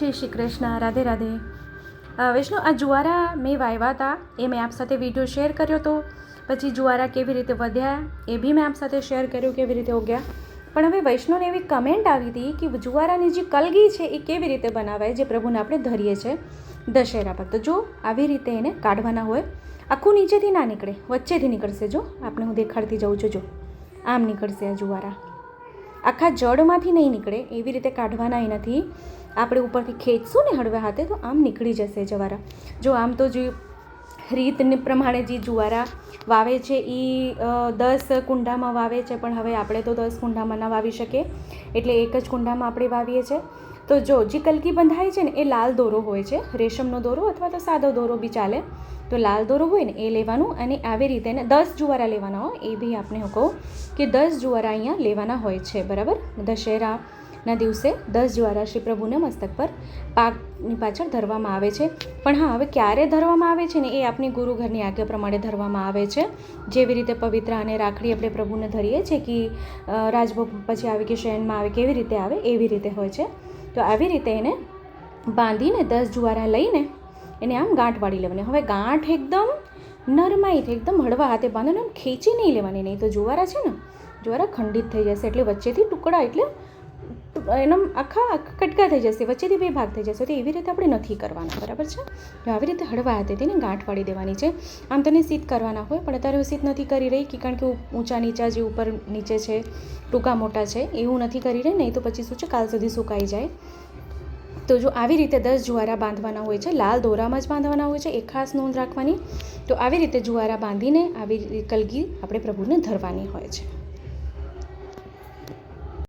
જય શ્રી કૃષ્ણ રાધે રાધે. અ, વૈષ્ણુ આ જુવારા મેં વાવ્યા હતા એ મેં આપ સાથે વીડિયો શેર કર્યો હતો પછી જુવારા કેવી રીતે વધ્યા એ બી મેં આપ સાથે શેર કર્યું કેવી રીતે ઉગ્યા પણ હવે વૈષ્ણવને એવી કમેન્ટ આવી હતી કે જુવારાની જે કલગી છે એ કેવી રીતે બનાવાય જે પ્રભુને આપણે ધરીએ છીએ દશેરા પર. તો જો આવી રીતે એને કાઢવાના હોય. આખું નીચેથી ના નીકળે વચ્ચેથી નીકળશે જો. આપણે હું દેખાડતી જાઉં છું જો. આમ નીકળશે આ જુવારા. આખા જડમાંથી નહીં નીકળે એવી રીતે કાઢવાના એનાથી નથી આપણે ઉપરથી ખેંચશું ને હળવા હાથે તો આમ નીકળી જશે જવારા. જો આમ તો જે રીતને પ્રમાણે જે જુવારા વાવે છે એ દસ કુંડામાં વાવે છે, પણ હવે આપણે તો દસ કુંડામાં ના વાવી શકીએ. એટલે એક જ કુંડામાં આપણે વાવીએ છીએ તો જો, જે કલકી બંધાય છે ને, એ લાલ દોરો હોય છે. રેશમનો દોરો અથવા તો સાદો દોરો બી ચાલે. તો લાલ દોરો હોય ને, એ લેવાનું અને આવી રીતે ને દસ જુવારા લેવાના હોય એ બી આપણે હું કહું કે દસ જુવારા અહીંયા લેવાના હોય છે, બરાબર? દશેરાના દિવસે દસ જુવારા શ્રી પ્રભુને મસ્તક પર પાકની પાછળ ધરવામાં આવે છે. પણ હા, હવે ક્યારે ધરવામાં આવે છે ને, એ આપણી ગુરુ ઘરની આજ્ઞા પ્રમાણે ધરવામાં આવે છે. જેવી રીતે પવિત્ર અને રાખડી આપણે પ્રભુને ધરીએ છીએ કે રાજભોગ પછી આવે કે શયનમાં આવે, કેવી રીતે આવે, એવી રીતે હોય છે. તો આવી રીતે એને બાંધીને દસ જુવારા લઈને એને આમ ગાંઠ વાળી લેવાની. હવે ગાંઠ એકદમ નરમાઈથી એકદમ હળવા હાથે બાંધો આમ ખેંચી નહીં લેવાની. નહીં તો જુવારા છે ને, જુવારા ખંડિત થઈ જશે. એટલે વચ્ચેથી ટુકડા એટલે એના આખા કટકા થઈ જશે, વચ્ચેથી બે ભાગ થઈ જશે, તો એવી રીતે આપણે નથી કરવાના, બરાબર છે? આવી રીતે હળવા હાથે તેને ગાંઠ પાડી દેવાની છે. આમ તને સીત કરવાના હોય, પણ અત્યારે હું સીત નથી કરી રહી, કે કારણ કે ઊંચા નીચા જે ઉપર નીચે છે, ટૂંકા મોટા છે, એવું નથી કરી રહી, નહીં તો પછી શું છે, કાલ સુધી સુકાઈ જાય. તો જો આવી રીતે દસ જુવારા બાંધવાના હોય છે, લાલ દોરામાં જ બાંધવાના હોય છે, એક ખાસ નોંધ રાખવાની, તો આવી રીતે જુવારા બાંધીને આવી કલગી આપણે પ્રભુને ધરવાની હોય છે.